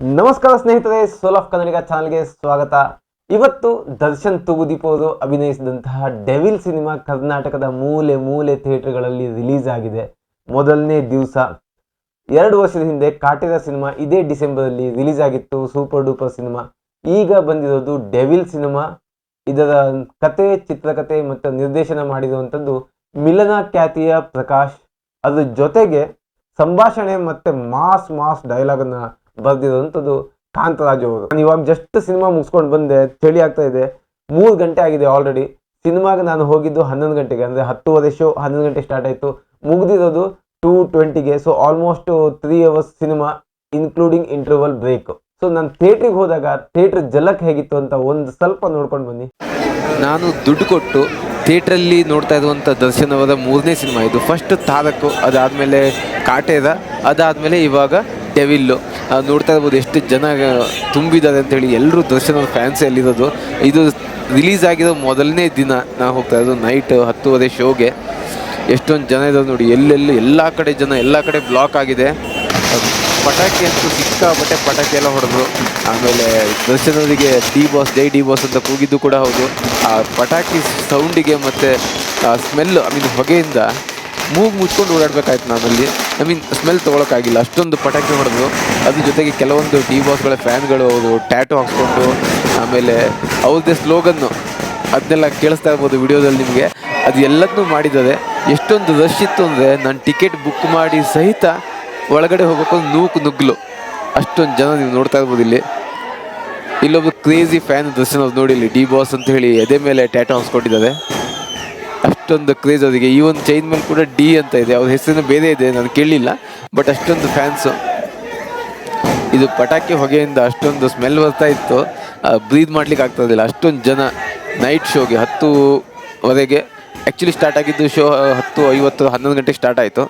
ನಮಸ್ಕಾರ ಸ್ನೇಹಿತರೆ soul of ಕನ್ನಡಿಗ ಚಾನಲ್ಗೆ ಸ್ವಾಗತ. ಇವತ್ತು ದರ್ಶನ್ ತೂಗುದೀಪ್ ಅಭಿನಯಿಸಿದಂತಹ ಡೆವಿಲ್ ಸಿನಿಮಾ ಕರ್ನಾಟಕದ ಮೂಲೆ ಮೂಲೆ ಥಿಯೇಟರ್ಗಳಲ್ಲಿ ರಿಲೀಸ್ ಆಗಿದೆ. ಮೊದಲನೇ ದಿವಸ. ಎರಡು ವರ್ಷದ ಹಿಂದೆ ಕಾಟೇರ ಸಿನಿಮಾ ಇದೇ ಡಿಸೆಂಬರಲ್ಲಿ ರಿಲೀಸ್ ಆಗಿತ್ತು, ಸೂಪರ್ ಡೂಪರ್ ಸಿನಿಮಾ. ಈಗ ಬಂದಿರೋದು ಡೆವಿಲ್ ಸಿನಿಮಾ. ಇದರ ಕತೆ, ಚಿತ್ರಕತೆ ಮತ್ತು ನಿರ್ದೇಶನ ಮಾಡಿರುವಂಥದ್ದು ಮಿಲನ ಖ್ಯಾತಿಯ ಪ್ರಕಾಶ್. ಅದ್ರ ಜೊತೆಗೆ ಸಂಭಾಷಣೆ ಮತ್ತು ಮಾಸ್ ಮಾಸ್ ಡೈಲಾಗನ್ನು ಬರೆದಿರುವಂಥದ್ದು ಕಾಂತರಾಜು ಅವರು ನಾನು ಇವಾಗ ಜಸ್ಟ್ ಸಿನಿಮಾ ಮುಗಿಸ್ಕೊಂಡು ಬಂದೆ ಚಳಿ ಆಗ್ತಾ ಇದೆ. ಮೂರು ಗಂಟೆ ಆಗಿದೆ ಆಲ್ರೆಡಿ ಸಿನಿಮಾಗೆ ನಾನು ಹೋಗಿದ್ದು ಹನ್ನೊಂದು ಗಂಟೆಗೆ ಅಂದರೆ ಹತ್ತುವರೆ ಶೋ ಹನ್ನೊಂದು ಗಂಟೆ ಸ್ಟಾರ್ಟ್ ಆಯಿತು. ಮುಗಿದಿರೋದು two ಟ್ವೆಂಟಿಗೆ so almost three hours cinema including interval break so ನಾನು ಥಿಯೇಟ್ರಿಗೆ ಹೋದಾಗ ಥಿಯೇಟ್ರ್ ಜಲಕ್ ಹೇಗಿತ್ತು ಅಂತ ಒಂದು ಸ್ವಲ್ಪ ನೋಡ್ಕೊಂಡು ಬನ್ನಿ. ನಾನು ದುಡ್ಡು ಕೊಟ್ಟು ಥಿಯೇಟ್ರಲ್ಲಿ ನೋಡ್ತಾ ಇರುವಂಥ ದರ್ಶನ್ ಅವರ ಮೂರನೇ ಸಿನಿಮಾ ಇದು ಫಸ್ಟ್ ತಾರಕು ಅದಾದಮೇಲೆ ಕಾಟೇರ ಅದಾದಮೇಲೆ ಇವಾಗ ಡೆವಿಲ್ಲು ಆ, ನೋಡ್ತಾ ಇರ್ಬೋದು ಎಷ್ಟು ಜನ ತುಂಬಿದ್ದಾರೆ ಅಂತೇಳಿ ಎಲ್ಲರೂ ದರ್ಶನ ಫ್ಯಾನ್ಸ್ ಎಲ್ಲಿರೋದು. ಇದು ರಿಲೀಸ್ ಆಗಿರೋ ಮೊದಲನೇ ದಿನ ನಾವು ಹೋಗ್ತಾ ಇರೋದು ನೈಟ್ ಹತ್ತುವರೆ ಶೋಗೆ ಎಷ್ಟೊಂದು ಜನ ಇದ್ದಾರೆ ನೋಡಿ, ಎಲ್ಲೆಲ್ಲಿ ಎಲ್ಲ ಕಡೆ ಜನ, ಎಲ್ಲ ಕಡೆ ಬ್ಲಾಕ್ ಆಗಿದೆ. ಪಟಾಕಿ ಅಂತೂ ಸಿಕ್ಕಾಪಟ್ಟೆ ಪಟಾಕಿ ಎಲ್ಲ ಹೊಡೆದ್ರು. ಆಮೇಲೆ ದರ್ಶನ್ ಅವರಿಗೆ ಡಿ ಬಾಸ್ ಜೈ ಡಿ ಬಾಸ್ ಅಂತ ಕೂಗಿದ್ದು ಕೂಡ ಹೌದು. ಆ ಪಟಾಕಿ ಸೌಂಡಿಗೆ ಮತ್ತು ಸ್ಮೆಲ್ ಐ ಮೀನ್ ಹೊಗೆಯಿಂದ ಮೂಗು ಮುಚ್ಕೊಂಡು ಓಡಾಡಬೇಕಾಯ್ತು ನಾನಲ್ಲಿ. ಐ ಮೀನ್ ಸ್ಮೆಲ್ ತೊಗೊಳಕ್ಕಾಗಿಲ್ಲ. ಅಷ್ಟೊಂದು ಪಟಾಕಿ ಹೊಡೆದು, ಅದ್ರ ಜೊತೆಗೆ ಕೆಲವೊಂದು ಡಿ ಬಾಸ್ಗಳ ಫ್ಯಾನ್ಗಳು ಅವರು ಟ್ಯಾಟು ಹಾಕ್ಸ್ಕೊಂಡು, ಆಮೇಲೆ ಅವ್ರದ್ದೇ ಸ್ಲೋಗನ್ನು ಅದನ್ನೆಲ್ಲ ಕೇಳಿಸ್ತಾ ಇರ್ಬೋದು ವಿಡಿಯೋದಲ್ಲಿ ನಿಮಗೆ. ಅದು ಎಲ್ಲದನ್ನೂ ಮಾಡಿದ್ದಾರೆ ಎಷ್ಟೊಂದು ರಶ್ ಇತ್ತು ಅಂದರೆ ನಾನು ಟಿಕೆಟ್ ಬುಕ್ ಮಾಡಿ ಸಹಿತ ಒಳಗಡೆ ಹೋಗಬೇಕು ನೂಕು ನುಗ್ಗಲು. ಅಷ್ಟೊಂದು ಜನ ನೀವು ನೋಡ್ತಾ ಇರ್ಬೋದು ಇಲ್ಲಿ. ಇಲ್ಲೊಬ್ರು ಕ್ರೇಜಿ ಫ್ಯಾನ್ ದರ್ಶನ ನೋಡಿ ಇಲ್ಲಿ ಡಿ ಬಾಸ್ ಅಂತ ಹೇಳಿ ಎದೆ ಮೇಲೆ ಟ್ಯಾಟೋ ಹಾಕ್ಸ್ಕೊಟ್ಟಿದ್ದಾರೆ. ಅಷ್ಟೊಂದು ಕ್ರೇಜ್ ಅವರಿಗೆ. ಈ ಒಂದು ಚೈನ್ ಮೇಲೆ ಕೂಡ ಡಿ ಅಂತ ಇದೆ. ಅವ್ರ ಹೆಸರಿನ ಬೇರೆ ಇದೆ, ನಾನು ಕೇಳಲಿಲ್ಲ ಬಟ್ ಅಷ್ಟೊಂದು ಫ್ಯಾನ್ಸು ಇದು ಪಟಾಕಿ ಹೊಗೆಯಿಂದ ಅಷ್ಟೊಂದು ಸ್ಮೆಲ್ ಬರ್ತಾ ಇತ್ತು. ಬ್ರೀದ್ ಮಾಡ್ಲಿಕ್ಕೆ ಆಗ್ತದಿಲ್ಲ ಅಷ್ಟೊಂದು ಜನ ನೈಟ್ ಶೋಗೆ ಹತ್ತುವರೆಗೆ. ಆ್ಯಕ್ಚುಲಿ ಸ್ಟಾರ್ಟ್ ಆಗಿದ್ದು ಶೋ ಹತ್ತು ಐವತ್ತು, ಹನ್ನೊಂದು ಗಂಟೆಗೆ ಸ್ಟಾರ್ಟ್ ಆಯಿತು.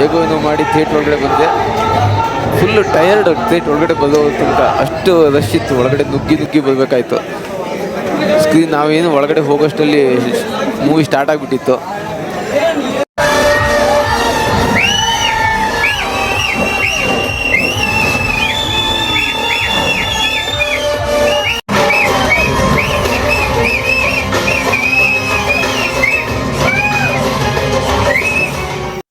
ಹೇಗೋ ಏನೋ ಮಾಡಿ ಥಿಯೇಟ್ರ್ ಒಳಗಡೆ ಬಂದೆ. ಫುಲ್ಲು ಟಯರ್ಡ್ ಥಿಯೇಟ್ರ್ ಒಳಗಡೆ ಬರೋ ತನಕ ಅಷ್ಟು ರಶ್ ಇತ್ತು. ಒಳಗಡೆ ನುಗ್ಗಿ ನುಗ್ಗಿ ಬರಬೇಕಾಯ್ತು. ಸ್ಕ್ರೀನ್ ನಾವೇನು ಒಳಗಡೆ ಹೋಗೋಷ್ಟರಲ್ಲಿ ಮೂವಿ ಸ್ಟಾರ್ಟ್ ಆಗಿಬಿಟ್ಟಿತ್ತು.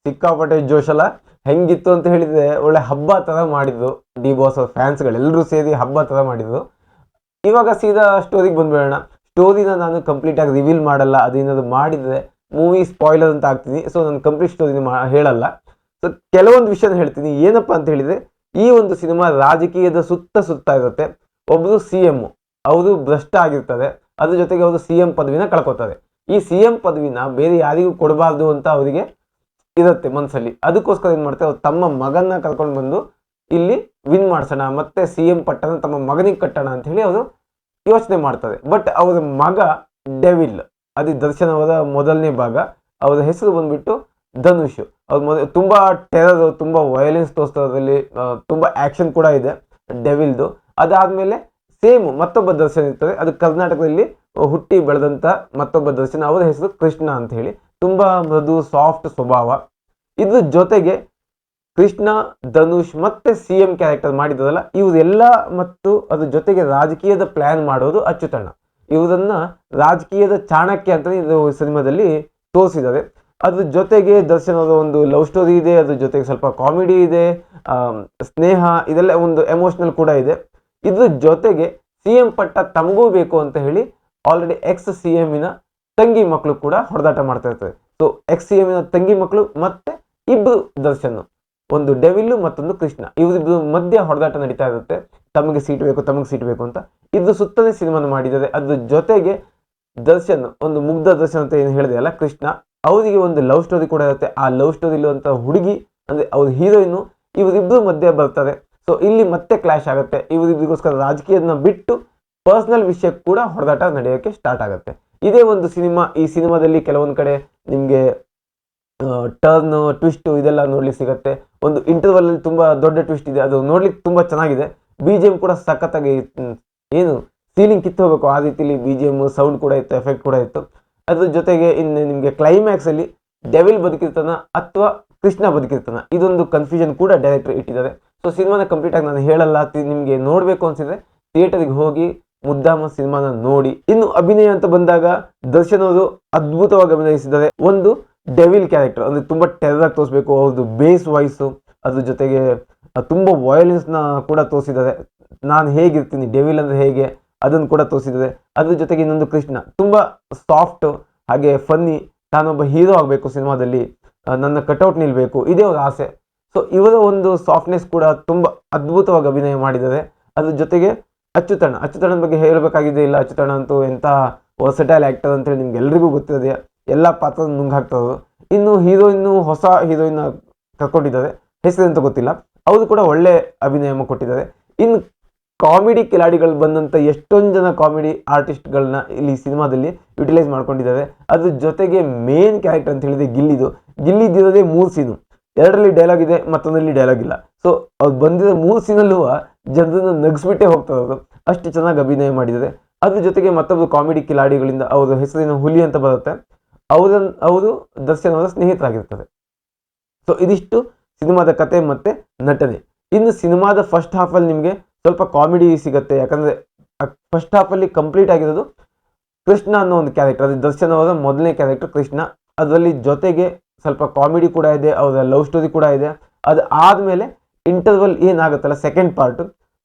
ಸಿಕ್ಕಾಪಟ್ಟೆ ಜೋಶಲ್ಲ ಹೆಂಗಿತ್ತು ಅಂತ ಹೇಳಿದ್ರೆ ಒಳ್ಳೆ ಹಬ್ಬ ತರ ಮಾಡಿದ್ರು ಡಿ ಬಾಸ್ ಅವ್ರ ಫ್ಯಾನ್ಸ್ಗಳು. ಎಲ್ಲರೂ ಸೇರಿ ಹಬ್ಬ ತರ ಮಾಡಿದ್ರು ಇವಾಗ ಸೀದಾ ಸ್ಟೋರಿಗೆ ಬಂದ್ಬಿಡೋಣ. ಸ್ಟೋರಿನ ನಾನು ಕಂಪ್ಲೀಟ್ ಆಗಿ ರಿವೀಲ್ ಮಾಡಲ್ಲ. ಅದೇನಾದ್ರು ಮಾಡಿದ್ರೆ ಮೂವಿ ಸ್ಪಾಯ್ಲರ್ ಅಂತ ಆಗ್ತೀನಿ. ಸೊ, ನಾನು ಕಂಪ್ಲೀಟ್ ಸ್ಟೋರಿನ ಮಾ, ಹೇಳಲ್ಲ. ಸೊ, ಕೆಲವೊಂದು ವಿಷಯನ ಹೇಳ್ತೀನಿ. ಏನಪ್ಪ ಅಂತ ಹೇಳಿದ್ರೆ, ಈ ಒಂದು ಸಿನಿಮಾ ರಾಜಕೀಯದ ಸುತ್ತ ಸುತ್ತ ಇರುತ್ತೆ. ಒಬ್ಬರು ಸಿ ಎಂ, ಅವರು ಭ್ರಷ್ಟ ಆಗಿರ್ತಾರೆ ಅದ್ರ ಜೊತೆಗೆ ಅವರು ಸಿ ಎಂ ಪದವಿನ ಕಳ್ಕೊತಾರೆ. ಈ ಸಿ ಎಂ ಪದವಿನ ಬೇರೆ ಯಾರಿಗೂ ಕೊಡಬಾರ್ದು ಅಂತ ಅವರಿಗೆ ಇರುತ್ತೆ ಮನಸ್ಸಲ್ಲಿ ಅದಕ್ಕೋಸ್ಕರ ಏನು ಮಾಡ್ತಾರೆ, ಅವ್ರು ತಮ್ಮ ಮಗನ್ನ ಕರ್ಕೊಂಡು ಬಂದು ಇಲ್ಲಿ ವಿನ್ ಮಾಡ್ಸೋಣ, ಮತ್ತೆ ಸಿ ಎಂ ಪಟ್ಟಣ ತಮ್ಮ ಮಗನಿಗೆ ಕಟ್ಟೋಣ ಅಂತ ಹೇಳಿ ಅವರು ಯೋಚನೆ ಮಾಡ್ತಾರೆ. ಬಟ್ ಅವರ ಮಗ ಡೆವಿಲ್ ಅದು ದರ್ಶನ್ ಅವರ ಮೊದಲನೇ ಭಾಗ. ಅವರ ಹೆಸರು ಬಂದ್ಬಿಟ್ಟು ಧನುಷ್. ಅವ್ರ ಮೊದ ತುಂಬ ಟೆರರ್ ತುಂಬ ವಯಲೆನ್ಸ್ ತೋರಿಸ್ತದಲ್ಲಿ ತುಂಬ ಆ್ಯಕ್ಷನ್ ಕೂಡ ಇದೆ ಡೆವಿಲ್ದು ಅದಾದಮೇಲೆ ಸೇಮ್, ಮತ್ತೊಬ್ಬ ದರ್ಶನ್ ಇರ್ತಾರೆ ಅದು ಕರ್ನಾಟಕದಲ್ಲಿ ಹುಟ್ಟಿ ಬೆಳೆದಂಥ ಮತ್ತೊಬ್ಬ ದರ್ಶನ್. ಅವರ ಹೆಸರು ಕೃಷ್ಣ ಅಂತ ಹೇಳಿ. ತುಂಬ ಮೃದು ಸಾಫ್ಟ್ ಸ್ವಭಾವ. ಇದ್ರ ಜೊತೆಗೆ ಕೃಷ್ಣ, ಧನುಷ್ ಮತ್ತೆ ಸಿ ಎಂ ಕ್ಯಾರೆಕ್ಟರ್ ಮಾಡಿದ್ರಲ್ಲ, ಇವರೆಲ್ಲ ಮತ್ತು ಅದ್ರ ಜೊತೆಗೆ ರಾಜಕೀಯದ ಪ್ಲಾನ್ ಮಾಡೋದು ಅಚ್ಚುತಣ್ಣ. ಇವರನ್ನ ರಾಜಕೀಯದ ಚಾಣಕ್ಯ ಅಂತ ಇದು ಸಿನಿಮಾದಲ್ಲಿ ತೋರಿಸಿದ್ದಾರೆ. ಅದ್ರ ಜೊತೆಗೆ ದರ್ಶನ್ ಅವರ ಒಂದು ಲವ್ ಸ್ಟೋರಿ ಇದೆ, ಅದ್ರ ಜೊತೆಗೆ ಸ್ವಲ್ಪ ಕಾಮಿಡಿ ಇದೆ ಸ್ನೇಹ, ಇದೆಲ್ಲ ಒಂದು ಎಮೋಷನಲ್ ಕೂಡ ಇದೆ. ಇದ್ರ ಜೊತೆಗೆ ಸಿ ಎಂ ಪಟ್ಟ ತಮಗೂ ಬೇಕು ಅಂತ ಹೇಳಿ ಆಲ್ರೆಡಿ ಎಕ್ಸ್ ಸಿ ಎಮ್ಮಿನ ತಂಗಿ ಮಕ್ಕಳು ಕೂಡ ಹೊಡೆದಾಟ ಮಾಡ್ತಾ ಇರ್ತದೆ ಸೊ ಎಕ್ಸ್ ಸಿ ಎಮ್ಮಿನ ತಂಗಿ ಮಕ್ಕಳು ಮತ್ತೆ ಇಬ್ಬರು ದರ್ಶನ್. ಒಂದು ಡೆವಿಲ್ಲು ಮತ್ತೊಂದು ಕೃಷ್ಣ. ಇವರಿಬ್ಬರು ಮಧ್ಯ ಹೊಡೆದಾಟ ನಡೀತಾ ಇರುತ್ತೆ. ತಮಗೆ ಸೀಟ್ ಬೇಕು, ತಮಗೆ ಸೀಟ್ ಬೇಕು ಅಂತ. ಇದ್ರ ಸುತ್ತಲೇ ಸಿನಿಮಾನ ಮಾಡಿದ್ದಾರೆ. ಅದ್ರ ಜೊತೆಗೆ ದರ್ಶನ್, ಒಂದು ಮುಗ್ಧ ದರ್ಶನ್ ಅಂತ ಏನು ಹೇಳಿದೆ ಅಲ್ಲ, ಕೃಷ್ಣ, ಅವರಿಗೆ ಒಂದು ಲವ್ ಸ್ಟೋರಿ ಕೂಡ ಇರುತ್ತೆ. ಆ ಲವ್ ಸ್ಟೋರಿ ಇರುವಂತ ಹುಡುಗಿ, ಅಂದ್ರೆ ಅವ್ರ ಹೀರೋಯಿನ್ ಇವರಿಬ್ರು ಮಧ್ಯೆ ಬರ್ತಾರೆ. ಸೊ ಇಲ್ಲಿ ಮತ್ತೆ ಕ್ಲಾಶ್ ಆಗುತ್ತೆ. ಇವರಿಬ್ಬರಿಗೋಸ್ಕರ ರಾಜಕೀಯದನ್ನ ಬಿಟ್ಟು ಪರ್ಸನಲ್ ವಿಷಯಕ್ಕೆ ಕೂಡ ಹೊಡೆದಾಟ ನಡೆಯೋಕ್ಕೆ ಸ್ಟಾರ್ಟ್ ಆಗುತ್ತೆ. ಇದೇ ಒಂದು ಸಿನಿಮಾ, ಈ ಸಿನಿಮಾದಲ್ಲಿ ಕೆಲವೊಂದು ಕಡೆ ನಿಮಗೆ ಟರ್ನ್ ಟ್ವಿಸ್ಟ್ ಇದೆಲ್ಲ ನೋಡ್ಲಿಕ್ಕೆ ಸಿಗುತ್ತೆ. ಒಂದು ಇಂಟರ್ವಲ್ ಅಲ್ಲಿ ತುಂಬಾ ದೊಡ್ಡ ಟ್ವಿಸ್ಟ್ ಇದೆ. ಅದು ನೋಡ್ಲಿಕ್ಕೆ ತುಂಬಾ ಚೆನ್ನಾಗಿದೆ. ಬಿ ಜಿ ಎಂ ಕೂಡ ಸಖತ್ತಾಗಿ ಏನು ಸೀಲಿಂಗ್ ಕಿತ್ತು ಹೋಗ್ಬೇಕು. ಆ ರೀತಿಲಿ ಬಿ ಜಿ ಎಂ ಸೌಂಡ್ ಕೂಡ ಇತ್ತು ಎಫೆಕ್ಟ್ ಕೂಡ ಇತ್ತು. ಅದ್ರ ಜೊತೆಗೆ ಇನ್ನು ನಿಮಗೆ ಕ್ಲೈಮ್ಯಾಕ್ಸಲ್ಲಿ ಡೆವಿಲ್ ಬದುಕಿರ್ತಾನ ಅಥವಾ ಕೃಷ್ಣ ಬದುಕಿರ್ತಾನ. ಇದೊಂದು ಕನ್ಫ್ಯೂಷನ್ ಕೂಡ ಡೈರೆಕ್ಟರ್ ಇಟ್ಟಿದ್ದಾರೆ. ಸೊ ಸಿನಿಮಾನ ಕಂಪ್ಲೀಟ್ ಆಗಿ ನಾನು ಹೇಳಲ್ಲ. ನಿಮಗೆ ನೋಡಬೇಕು ಅನ್ಸಿದ್ರೆ ಥಿಯೇಟರ್ಗೆ ಹೋಗಿ ಮುದ್ದಾಮ ಸಿನಿಮಾನ ನೋಡಿ ಇನ್ನು ಅಭಿನಯ ಅಂತ ಬಂದಾಗ ದರ್ಶನ್ ಅವರು ಅದ್ಭುತವಾಗಿ ಅಭಿನಯಿಸಿದ್ದಾರೆ. ಒಂದು ಡೆವಿಲ್ ಕ್ಯಾರೆಕ್ಟರ್, ಅಂದ್ರೆ ತುಂಬಾ ಟೆರರ್ ಆಗಿ ತೋರಿಸ್ಬೇಕು ಅವ್ರದ್ದು ಬೇಸ್ ವಾಯ್ಸು ಅದ್ರ ಜೊತೆಗೆ ತುಂಬಾ violence ನ ಕೂಡ ತೋರಿಸಿದ್ದಾರೆ. ನಾನು ಹೇಗಿರ್ತೀನಿ, ಡೆವಿಲ್ ಅಂದ್ರೆ ಹೇಗೆ ಅದನ್ನು ಕೂಡ ತೋರಿಸಿದ್ದಾರೆ. ಅದ್ರ ಜೊತೆಗೆ ಇನ್ನೊಂದು ಕೃಷ್ಣ, ತುಂಬಾ ಸಾಫ್ಟ್ ಹಾಗೆ ಫನ್ನಿ ತಾನೊಬ್ಬ ಹೀರೋ ಆಗಬೇಕು ಸಿನಿಮಾದಲ್ಲಿ ನನ್ನ ಕಟೌಟ್ ನಿಲ್ಬೇಕು, ಇದೇ ಅವ್ರ ಆಸೆ. ಸೊ ಇವರ ಒಂದು ಸಾಫ್ಟ್ನೆಸ್ ಕೂಡ ತುಂಬಾ ಅದ್ಭುತವಾಗಿ ಅಭಿನಯ ಮಾಡಿದ್ದಾರೆ. ಅದ್ರ ಜೊತೆಗೆ ಅಚ್ಯುತಣ್ಣ ಅಚ್ಯುತಣ್ಣನ ಬಗ್ಗೆ ಹೇಳಬೇಕಾಗಿದೆ ಇಲ್ಲ. ಅಚ್ಯುತಣ್ಣ ಅಂತೂ ಎಂಥ ವರ್ಸಟೈಲ್ ಆಕ್ಟರ್ ಅಂತೇಳಿ ನಿಮ್ಗೆ ಎಲ್ರಿಗೂ ಗೊತ್ತಿದೆ ಎಲ್ಲ ಪಾತ್ರ ನುಂಗ್ ಹಾಕ್ತದ ಇನ್ನು ಹೀರೋಯಿನ್ನು ಹೊಸ ಹೀರೋಯಿನ್ ಕರ್ಕೊಂಡಿದ್ದಾರೆ. ಹೆಸರು ಅಂತ ಗೊತ್ತಿಲ್ಲ. ಅವರು ಕೂಡ ಒಳ್ಳೆ ಅಭಿನಯ ಕೊಟ್ಟಿದ್ದಾರೆ. ಇನ್ನು ಕಾಮಿಡಿ ಕಿಲಾಡಿಗಳು ಬಂದಂಥ ಎಷ್ಟೊಂದು ಜನ ಕಾಮಿಡಿ ಆರ್ಟಿಸ್ಟ್ಗಳನ್ನ ಇಲ್ಲಿ ಸಿನಿಮಾದಲ್ಲಿ ಯುಟಿಲೈಸ್ ಮಾಡ್ಕೊಂಡಿದ್ದಾರೆ. ಅದ್ರ ಜೊತೆಗೆ ಮೇನ್ ಕ್ಯಾರೆಕ್ಟರ್ ಅಂತ ಹೇಳಿದ್ರೆ ಗಿಲ್ಲಿದು. ಗಿಲ್ಲಿದ್ದಿರೋದೇ ಮೂರು ಸೀನು ಎರಡರಲ್ಲಿ ಡೈಲಾಗ್ ಇದೆ, ಮತ್ತೊಂದರಲ್ಲಿ ಡೈಲಾಗ್ ಇಲ್ಲ. ಸೊ ಅವ್ರು ಬಂದಿರೋ ಮೂರು ಸೀನಲ್ಲೂ ಜನರನ್ನ ನಗಿಸ್ಬಿಟ್ಟೇ ಹೋಗ್ತಾರೆ ಅವರು ಅಷ್ಟು ಚೆನ್ನಾಗಿ ಅಭಿನಯ ಮಾಡಿದ್ದಾರೆ. ಅದ್ರ ಜೊತೆಗೆ ಮತ್ತೊಬ್ಬರು ಕಾಮಿಡಿ ಕಿಲಾಡಿಗಳಿಂದ ಅವರ ಹೆಸರಿನ ಹುಲಿ ಅಂತ ಬರುತ್ತೆ. ಅವರ ಅವರು ದರ್ಶನ್ ಅವರ ಸ್ನೇಹಿತರಾಗಿರ್ತಾರೆ. ಸೊ ಇದಿಷ್ಟು ಸಿನಿಮಾದ ಕತೆ ಮತ್ತು ನಟನೆ. ಇನ್ನು ಸಿನಿಮಾದ ಫಸ್ಟ್ ಹಾಫಲ್ಲಿ ನಿಮಗೆ ಸ್ವಲ್ಪ ಕಾಮಿಡಿ ಸಿಗುತ್ತೆ. ಯಾಕಂದರೆ ಫಸ್ಟ್ ಹಾಫಲ್ಲಿ ಕಂಪ್ಲೀಟ್ ಆಗಿರೋದು ಕೃಷ್ಣ ಅನ್ನೋ ಒಂದು ಕ್ಯಾರೆಕ್ಟರ್ ಅದು ದರ್ಶನ್ ಅವರ ಮೊದಲನೇ ಕ್ಯಾರೆಕ್ಟರ್ ಕೃಷ್ಣ. ಅದರಲ್ಲಿ ಜೊತೆಗೆ ಸ್ವಲ್ಪ ಕಾಮಿಡಿ ಕೂಡ ಇದೆ, ಅವರ ಲವ್ ಸ್ಟೋರಿ ಕೂಡ ಇದೆ. ಅದು ಆದಮೇಲೆ ಇಂಟರ್ವಲ್ ಏನಾಗುತ್ತಲ್ಲ ಸೆಕೆಂಡ್ ಪಾರ್ಟ್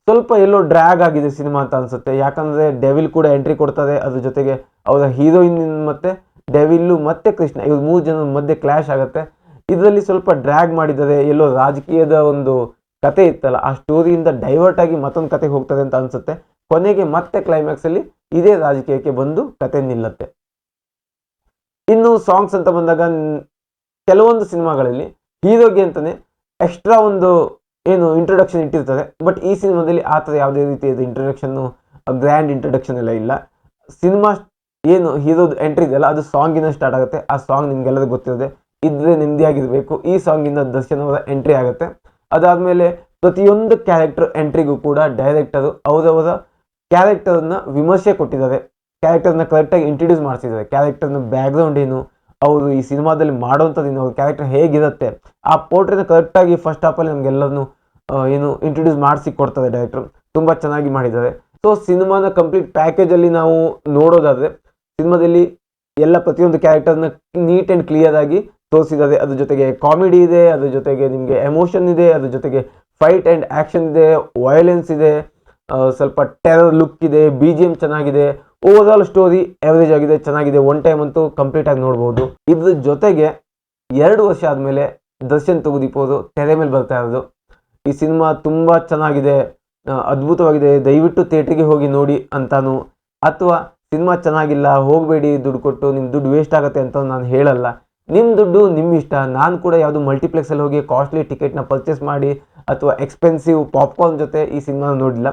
ಸ್ವಲ್ಪ ಎಲ್ಲೋ ಡ್ರ್ಯಾಗ್ ಆಗಿದೆ ಸಿನಿಮಾ ಅಂತ ಅನಿಸುತ್ತೆ. ಯಾಕಂದರೆ ಡೆವಿಲ್ ಕೂಡ ಎಂಟ್ರಿ ಕೊಡ್ತದೆ. ಅದ್ರ ಜೊತೆಗೆ ಅವರ ಹೀರೋಯಿನ್ ಮತ್ತೆ ಡೆವಿಲ್ಲು ಮತ್ತೆ ಕೃಷ್ಣ, ಇವ್ರು ಮೂರು ಜನ ಮಧ್ಯೆ ಕ್ಲಾಶ್ ಆಗುತ್ತೆ. ಇದರಲ್ಲಿ ಸ್ವಲ್ಪ ಡ್ರ್ಯಾಗ್ ಮಾಡಿದ್ದಾರೆ. ಎಲ್ಲೋ ರಾಜಕೀಯದ ಒಂದು ಕತೆ ಇತ್ತಲ್ಲ, ಆ ಸ್ಟೋರಿಯಿಂದ ಡೈವರ್ಟ್ ಆಗಿ ಮತ್ತೊಂದು ಕತೆಗೆ ಹೋಗ್ತದೆ ಅಂತ ಅನಿಸುತ್ತೆ. ಕೊನೆಗೆ ಮತ್ತೆ ಕ್ಲೈಮ್ಯಾಕ್ಸಲ್ಲಿ ಇದೇ ರಾಜಕೀಯಕ್ಕೆ ಬಂದು ಕತೆ ನಿಲ್ಲತ್ತೆ. ಇನ್ನು ಸಾಂಗ್ಸ್ ಅಂತ ಬಂದಾಗ, ಕೆಲವೊಂದು ಸಿನಿಮಾಗಳಲ್ಲಿ ಹೀರೋಗೆ ಅಂತಲೇ ಎಕ್ಸ್ಟ್ರಾ ಒಂದು ಏನು ಇಂಟ್ರೊಡಕ್ಷನ್ ಇಟ್ಟಿರ್ತಾರೆ ಬಟ್ ಈ ಸಿನಿಮಾದಲ್ಲಿ ಆ ಥರ ಯಾವುದೇ ರೀತಿಯಾದ ಇಂಟ್ರೊಡಕ್ಷನ್ನು ಗ್ರ್ಯಾಂಡ್ ಇಂಟ್ರೊಡಕ್ಷನ್ ಎಲ್ಲ ಇಲ್ಲ. ಸಿನಿಮಾ ಏನು ಹೀರೋದು ಎಂಟ್ರಿ ಇದೆಯಲ್ಲ, ಅದು ಸಾಂಗಿನ ಸ್ಟಾರ್ಟ್ ಆಗುತ್ತೆ. ಆ ಸಾಂಗ್ ನಿಮ್ಗೆಲ್ಲರಿಗೂ ಗೊತ್ತಿರುತ್ತೆ ಇದ್ರೆ ನೆಮ್ಮದಿಯಾಗಿರಬೇಕು. ಈ ಸಾಂಗಿಂದ ದರ್ಶನ್ ಅವರ ಎಂಟ್ರಿ ಆಗುತ್ತೆ. ಅದಾದಮೇಲೆ ಪ್ರತಿಯೊಂದು ಕ್ಯಾರೆಕ್ಟರ್ ಎಂಟ್ರಿಗೂ ಕೂಡ ಡೈರೆಕ್ಟರು ಅವರವರ ಕ್ಯಾರೆಕ್ಟರ್ನ ವಿಮರ್ಶೆ ಕೊಟ್ಟಿದ್ದಾರೆ. ಕ್ಯಾರೆಕ್ಟರ್ನ ಕರೆಕ್ಟಾಗಿ ಇಂಟ್ರೊಡ್ಯೂಸ್ ಮಾಡ್ತಿದ್ದಾರೆ ಕ್ಯಾರೆಕ್ಟರ್ನ ಬ್ಯಾಕ್ಗ್ರೌಂಡ್ ಏನು, ಅವರು ಈ ಸಿನಿಮಾದಲ್ಲಿ ಮಾಡೋವಂಥದ್ದು ಏನು, ಅವ್ರ ಕ್ಯಾರೆಕ್ಟರ್ ಹೇಗಿರುತ್ತೆ, ಆ ಪೋರ್ಟ್ರೇನ ಕರೆಕ್ಟಾಗಿ ಫಸ್ಟ್ ಹಾಫಲ್ಲಿ ನಮಗೆಲ್ಲರನ್ನು ಏನು ಇಂಟ್ರೊಡ್ಯೂಸ್ ಮಾಡಿಸಿ ಕೊಡ್ತಾರೆ ಡೈರೆಕ್ಟರ್ ತುಂಬ ಚೆನ್ನಾಗಿ ಮಾಡಿದ್ದಾರೆ. ಸೊ ಸಿನಿಮಾನ ಕಂಪ್ಲೀಟ್ ಪ್ಯಾಕೇಜಲ್ಲಿ ನಾವು ನೋಡೋದಾದರೆ, ಸಿನಿಮಾದಲ್ಲಿ ಎಲ್ಲ ಪ್ರತಿಯೊಂದು ಕ್ಯಾರೆಕ್ಟರ್ನ ನೀಟ್ ಆ್ಯಂಡ್ ಕ್ಲಿಯರ್ ಆಗಿ ತೋರಿಸಿದ್ದಾರೆ. ಅದ್ರ ಜೊತೆಗೆ ಕಾಮಿಡಿ ಇದೆ, ಅದ್ರ ಜೊತೆಗೆ ನಿಮಗೆ ಎಮೋಷನ್ ಇದೆ, ಅದ್ರ ಜೊತೆಗೆ ಫೈಟ್ ಆ್ಯಂಡ್ ಆ್ಯಕ್ಷನ್ ಇದೆ ವಯಲೆನ್ಸ್ ಇದೆ ಸ್ವಲ್ಪ ಟೆರರ್ ಲುಕ್ ಇದೆ ಬಿ ಜಿ ಎಂ ಚೆನ್ನಾಗಿದೆ. ಓವರ್ ಆಲ್ ಸ್ಟೋರಿ ಎವರೇಜ್ ಆಗಿದೆ, ಚೆನ್ನಾಗಿದೆ. ಒನ್ ಟೈಮ್ ಅಂತೂ ಕಂಪ್ಲೀಟ್ ಆಗಿ ನೋಡ್ಬೋದು. ಇದ್ರ ಜೊತೆಗೆ ಎರಡು ವರ್ಷ ಆದಮೇಲೆ ದರ್ಶನ್ ತೆಗೆದಿಪ್ಪೋದು ತೆರೆ ಮೇಲೆ ಬರ್ತಾ ಇರೋದು. ಈ ಸಿನಿಮಾ ತುಂಬ ಚೆನ್ನಾಗಿದೆ ಅದ್ಭುತವಾಗಿದೆ, ದಯವಿಟ್ಟು ಥಿಯೇಟ್ರಿಗೆ ಹೋಗಿ ನೋಡಿ ಅಂತಾನು. ಅಥವಾ ಸಿನಿಮಾ ಚೆನ್ನಾಗಿಲ್ಲ, ಹೋಗಬೇಡಿ ದುಡ್ಡು ಕೊಟ್ಟು ನಿಮ್ಮ ದುಡ್ಡು ವೇಸ್ಟ್ ಆಗುತ್ತೆ ಅಂತ ನಾನು ಹೇಳಲ್ಲ. ನಿಮ್ಮ ದುಡ್ಡು ನಿಮ್ಮ ಇಷ್ಟ. ನಾನು ಕೂಡ ಯಾವುದು ಮಲ್ಟಿಪ್ಲೆಕ್ಸಲ್ಲಿ ಹೋಗಿ ಕಾಸ್ಟ್ಲಿ ಟಿಕೆಟ್ನ ಪರ್ಚೇಸ್ ಮಾಡಿ ಅಥವಾ ಎಕ್ಸ್ಪೆನ್ಸಿವ್ ಪಾಪ್ಕಾರ್ನ್ ಜೊತೆ ಈ ಸಿನಿಮಾನ ನೋಡಿಲ್ಲ.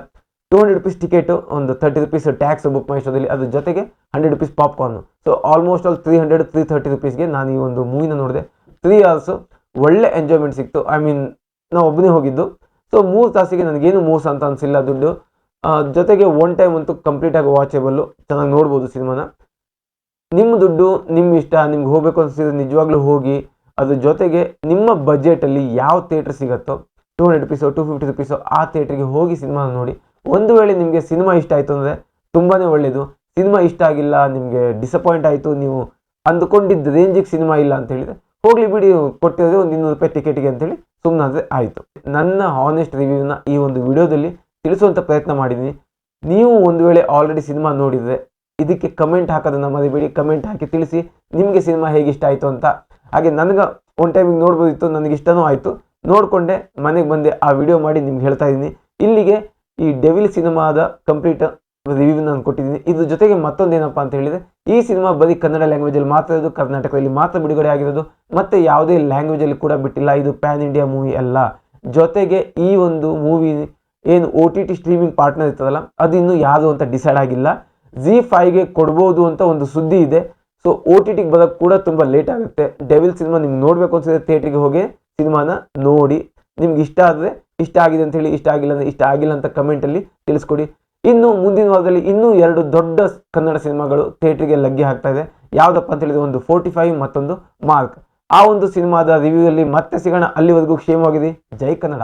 ಟೂ ಹಂಡ್ರೆಡ್ ರುಪೀಸ್ ಟಿಕೆಟು, ಒಂದು thirty rupees tax book my ಶೋದಲ್ಲಿ ಅದ್ರ ಜೊತೆಗೆ hundred rupees popcorn. So almost all three hundred, three thirty ರುಪೀಸ್ಗೆ ನಾನು ಈ ಒಂದು ಮೂವಿನ ನೋಡಿದೆ. ತ್ರೀ ಅವರ್ಸು ಒಳ್ಳೆ ಎಂಜಾಯ್ಮೆಂಟ್ ಸಿಕ್ತು. ಐ ಮೀನ್ ನಾವು ಒಬ್ಬನೇ ಹೋಗಿದ್ದು. ಸೊ ಮೂರು ತಾಸಿಗೆ ನನಗೇನು ಮೋಸ ಅಂತ ಅನಿಸಿಲ್ಲ ದುಡ್ಡು. ಜೊತೆಗೆ ಒನ್ ಟೈಮ್ ಅಂತೂ ಕಂಪ್ಲೀಟಾಗಿ ವಾಚೇಬಲ್ಲು ಚೆನ್ನಾಗಿ ನೋಡ್ಬೋದು ಸಿನಿಮಾನ. ನಿಮ್ಮ ದುಡ್ಡು ನಿಮ್ಮ ಇಷ್ಟ, ನಿಮ್ಗೆ ಹೋಗಬೇಕು ಅನಿಸಿದ್ರೆ ನಿಜವಾಗ್ಲೂ ಹೋಗಿ. ಅದ್ರ ಜೊತೆಗೆ ನಿಮ್ಮ ಬಜೆಟಲ್ಲಿ ಯಾವ ಥಿಯೇಟ್ರ್ ಸಿಗುತ್ತೋ ಟೂ ಹಂಡ್ರೆಡ್ ರುಪೀಸೋ ಟು ಫಿಫ್ಟಿ ರುಪೀಸೋ ಆ ಥಿಯೇಟ್ರಿಗೆ ಹೋಗಿ ಸಿನಿಮಾ ನೋಡಿ. ಒಂದು ವೇಳೆ ನಿಮಗೆ ಸಿನಿಮಾ ಇಷ್ಟ ಆಯಿತು ಅಂದರೆ ತುಂಬಾ ಒಳ್ಳೆಯದು ಸಿನಿಮಾ ಇಷ್ಟ ಆಗಿಲ್ಲ, ನಿಮಗೆ ಡಿಸಪಾಯಿಂಟ್ ಆಯಿತು, ನೀವು ಅಂದುಕೊಂಡಿದ್ದ ರೇಂಜಿಗೆ ಸಿನಿಮಾ ಇಲ್ಲ ಅಂತ ಹೇಳಿದರೆ ಹೋಗಲಿ ಬಿಡಿ, ಕೊಟ್ಟಿರೋದು ಒಂದು ಇನ್ನೂರು ರೂಪಾಯಿ ಟಿಕೆಟಿಗೆ ಅಂತೇಳಿ ಸುಮ್ಮನಾದರೆ ಆಯಿತು. ನನ್ನ ಹಾನೆಸ್ಟ್ ರಿವ್ಯೂನ ಈ ಒಂದು ವಿಡಿಯೋದಲ್ಲಿ ತಿಳಿಸುವಂಥ ಪ್ರಯತ್ನ ಮಾಡಿದ್ದೀನಿ. ನೀವು ಒಂದು ವೇಳೆ ಆಲ್ರೆಡಿ ಸಿನಿಮಾ ನೋಡಿದರೆ ಇದಕ್ಕೆ ಕಮೆಂಟ್ ಹಾಕೋದನ್ನು ಮರಿಬೇಡಿ. ಕಮೆಂಟ್ ಹಾಕಿ ತಿಳಿಸಿ ನಿಮಗೆ ಸಿನಿಮಾ ಹೇಗೆ ಇಷ್ಟ ಆಯಿತು ಅಂತ. ಹಾಗೆ ನನಗೆ ಒನ್ ಟೈಮಿಗೆ ನೋಡ್ಬೋದಿತ್ತು, ನನಗೆ ಇಷ್ಟನೂ ಆಯಿತು. ನೋಡಿಕೊಂಡೆ ಮನೆಗೆ ಬಂದೆ ಆ ವಿಡಿಯೋ ಮಾಡಿ ನಿಮ್ಗೆ ಹೇಳ್ತಾ ಇದ್ದೀನಿ. ಇಲ್ಲಿಗೆ ಈ ಡೆವಿಲ್ ಸಿನಿಮಾದ ಕಂಪ್ಲೀಟ್ ರಿವ್ಯೂ ನಾನು ಕೊಟ್ಟಿದ್ದೀನಿ. ಇದ್ರ ಜೊತೆಗೆ ಮತ್ತೊಂದೇನಪ್ಪ ಅಂತ ಹೇಳಿದ್ರೆ, ಈ ಸಿನಿಮಾ ಬರೀ ಕನ್ನಡ ಲ್ಯಾಂಗ್ವೇಜಲ್ಲಿ ಮಾತ್ರ ಇರೋದು, ಕರ್ನಾಟಕದಲ್ಲಿ ಮಾತ್ರ ಬಿಡುಗಡೆ ಆಗಿರೋದು, ಮತ್ತೆ ಯಾವುದೇ ಲ್ಯಾಂಗ್ವೇಜಲ್ಲಿ ಕೂಡ ಬಿಟ್ಟಿಲ್ಲ, ಇದು ಪ್ಯಾನ್ ಇಂಡಿಯಾ ಮೂವಿ ಅಲ್ಲ. ಜೊತೆಗೆ ಈ ಒಂದು ಮೂವಿ ಏನು O T T streaming partner ಇರ್ತದಲ್ಲ, ಅದು ಇನ್ನೂ ಯಾರು ಅಂತ ಡಿಸೈಡ್ ಆಗಿಲ್ಲ. ಜಿ ಫೈವ್ಗೆ ಕೊಡ್ಬೋದು ಅಂತ ಒಂದು ಸುದ್ದಿ ಇದೆ. ಸೊ ಒ ಟಿ ಟಿಗೆ ಬರೋಕ್ಕೆ ಕೂಡ ತುಂಬ ಲೇಟ್ ಆಗುತ್ತೆ. ಡೆವಿಲ್ ಸಿನಿಮಾ ನಿಮ್ಗೆ ನೋಡಬೇಕು ಅನ್ಸಿದ್ರೆ ಥಿಯೇಟ್ರಿಗೆ ಹೋಗಿ ಸಿನಿಮಾನ ನೋಡಿ. ನಿಮ್ಗೆ ಇಷ್ಟ ಆದರೆ ಇಷ್ಟ ಆಗಿದೆ ಅಂತ ಹೇಳಿ, ಇಷ್ಟ ಆಗಿಲ್ಲ ಅಂದರೆ ಇಷ್ಟ ಆಗಿಲ್ಲ ಅಂತ ಕಮೆಂಟಲ್ಲಿ ತಿಳಿಸ್ಕೊಡಿ. ಇನ್ನು ಮುಂದಿನ ವಾರದಲ್ಲಿ ಇನ್ನೂ ಎರಡು ದೊಡ್ಡ ಕನ್ನಡ ಸಿನಿಮಾಗಳು ಥಿಯೇಟ್ರಿಗೆ ಲಗ್ಗೆ ಹಾಕ್ತಾ ಇದೆ. ಯಾವುದಪ್ಪ ಅಂತ ಹೇಳಿದ್ರೆ ಒಂದು ಫೋರ್ಟಿ ಫೈವ್ ಮತ್ತೊಂದು ಮಾರ್ಕ್. ಆ ಒಂದು ಸಿನಿಮಾದ ರಿವ್ಯೂ ಅಲ್ಲಿ ಮತ್ತೆ ಸಿಗೋಣ. ಅಲ್ಲಿವರೆಗೂ ಕ್ಷೇಮವಾಗಿದೆ ಜೈ ಕನ್ನಡ.